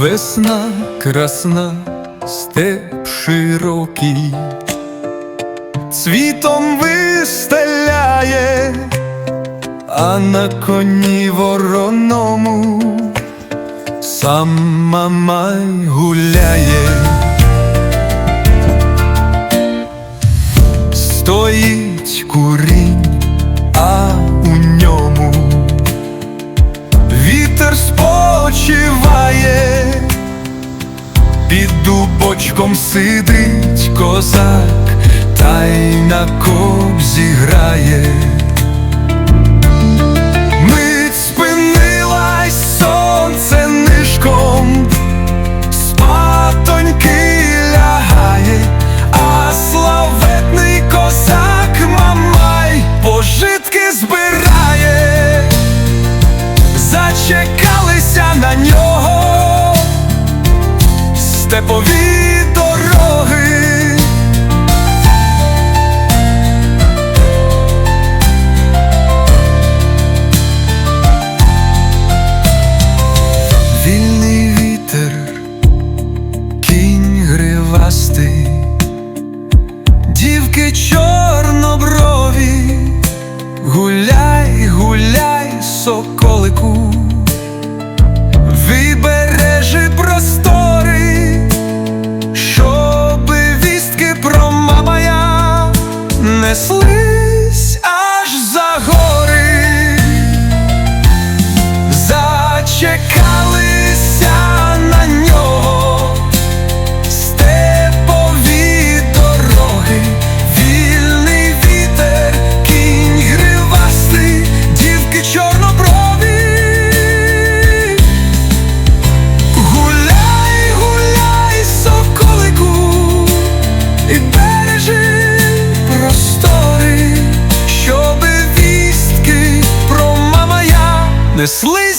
Весна красна, степ широкий, цвітом вистеляє, а на коні вороному сам мамай гуляє. Стоїть курінь, а у ньому вітер спочиває, під дубочком сидить козак, та й на кобзі грає. Степові дороги. Вільний вітер, кінь гривастий, дівки чорноброві, гуляй, і бережи простори, щоби вістки про несли